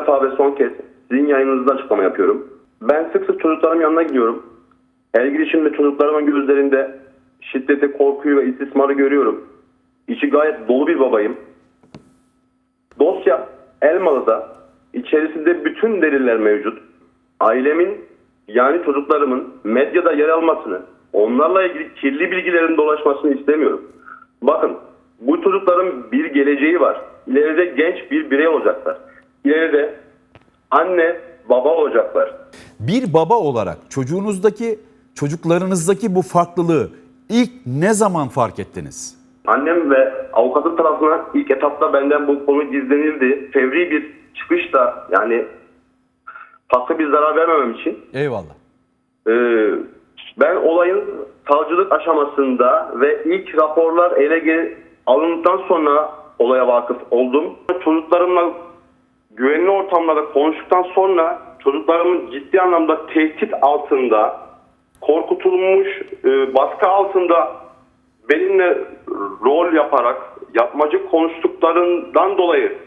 defa ve son kez sizin yayınınızda açıklama yapıyorum. Ben sık sık çocuklarımın yanına gidiyorum. Her girişimde çocuklarımın gözlerinde şiddeti, korkuyu ve istismarı görüyorum. İçi gayet dolu bir babayım. Dosya Elmalı'da içerisinde bütün deliller mevcut. Ailemin yani çocuklarımın medyada yer almasını, onlarla ilgili kirli bilgilerin dolaşmasını istemiyorum. Bakın bu çocukların bir geleceği var. İleride genç bir birey olacaklar. İleride anne baba olacaklar. Bir baba olarak çocuğunuzdaki, çocuklarınızdaki bu farklılığı ilk ne zaman fark ettiniz? Annem ve avukatın tarafına ilk etapta benden bu konu gizlenildi. Fevri bir çıkışta yani farklı bir zarar vermemem için Eyvallah. Ee, ben olayın savcılık aşamasında ve ilk raporlar ele alındıktan sonra olaya vakıf oldum. Çocuklarımla güvenli ortamlarda konuştuktan sonra çocuklarımın ciddi anlamda tehdit altında, korkutulmuş, e, baskı altında benimle rol yaparak yapmacık konuştuklarından dolayı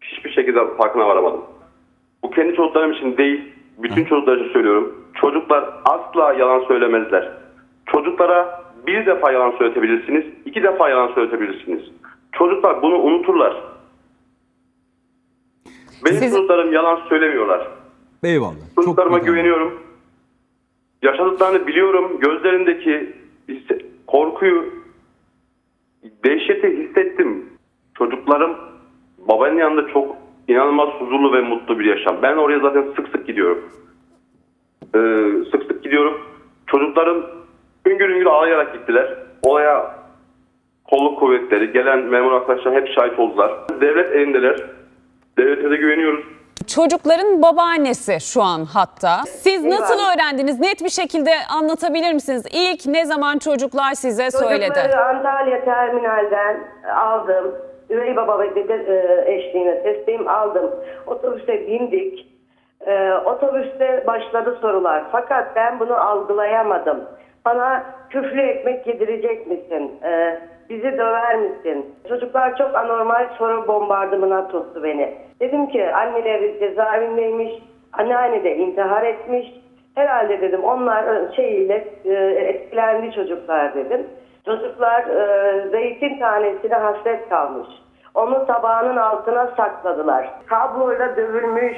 hiçbir şekilde farkına varamadım. Bu kendi çocuklarım için değil, bütün çocuklar için söylüyorum. Çocuklar asla yalan söylemezler. Çocuklara bir defa yalan söyletebilirsiniz, iki defa yalan söyletebilirsiniz. Çocuklar bunu unuturlar. Benim Siz- çocuklarım yalan söylemiyorlar. Eyvallah. Çocuklarıma önemli. güveniyorum. Yaşadıklarını biliyorum. Gözlerindeki hisse- korkuyu, dehşeti hissettim. Çocuklarım babanın yanında çok inanılmaz huzurlu ve mutlu bir yaşam. Ben oraya zaten sık sık gidiyorum. Ee, sık sık gidiyorum. Çocuklarım hüngür hüngür ağlayarak gittiler. Olaya kolluk kuvvetleri, gelen memur arkadaşlar hep şahit oldular. Devlet elindeler. Devlete de güveniyoruz. Çocukların babaannesi şu an hatta. Siz nasıl öğrendiniz? Net bir şekilde anlatabilir misiniz? İlk ne zaman çocuklar size söyledi? Çocukları Antalya terminalden aldım. Üvey baba ve dede e, eşliğine teslim aldım. Otobüse bindik. E, otobüste başladı sorular. Fakat ben bunu algılayamadım. Bana küflü ekmek yedirecek misin? E, bizi döver misin? Çocuklar çok anormal soru bombardımına tuttu beni. Dedim ki anneleri cezaevindeymiş. Anneanne de intihar etmiş. Herhalde dedim onlar şeyiyle e, etkilendi çocuklar dedim. Çocuklar e, zeytin tanesine hasret kalmış. Onu tabağının altına sakladılar. Kabloyla dövülmüş,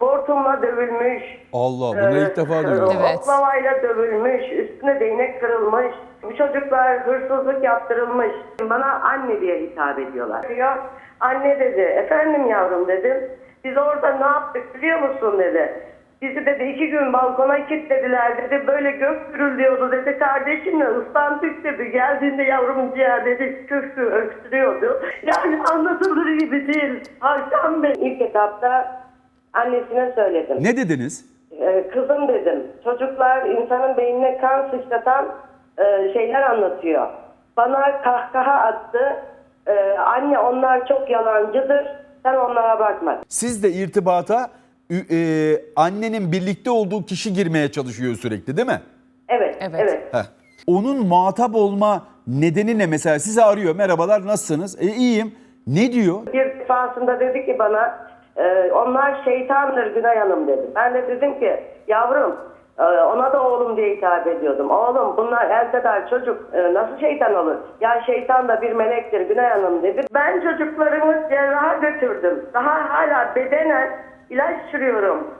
hortumla dövülmüş. Allah bunu ilk defa duyuyorum. Evet. Oklavayla dövülmüş, üstüne değnek kırılmış. Bu çocuklar hırsızlık yaptırılmış. Bana anne diye hitap ediyorlar. Diyor, anne dedi, efendim yavrum dedim. Biz orada ne yaptık biliyor musun dedi. Bizi dedi iki gün balkona kilitlediler dedi. Böyle gök gürülüyordu dedi. Kardeşimle ıslandık dedi. Geldiğinde yavrum ciğer dedi. Köksü öksürüyordu. Yani anlatılır gibi değil. Akşam ben ilk etapta annesine söyledim. Ne dediniz? Ee, kızım dedim. Çocuklar insanın beynine kan sıçratan e, şeyler anlatıyor. Bana kahkaha attı. Ee, anne onlar çok yalancıdır. Sen onlara bakma. Siz de irtibata ü- e, annenin birlikte olduğu kişi girmeye çalışıyor sürekli değil mi? Evet, Evet. evet. Heh. Onun muhatap olma nedeni ne mesela? Sizi arıyor merhabalar nasılsınız? E iyiyim. Ne diyor? Bir defasında dedi ki bana e, onlar şeytandır Günay Hanım dedi. Ben de dedim ki yavrum e, ona da oğlum diye hitap ediyordum. Oğlum bunlar elsedar çocuk e, nasıl şeytan olur? Ya şeytan da bir melektir Günay Hanım dedi. Ben çocuklarımı cerraha götürdüm. Daha hala bedenen ilaç sürüyorum.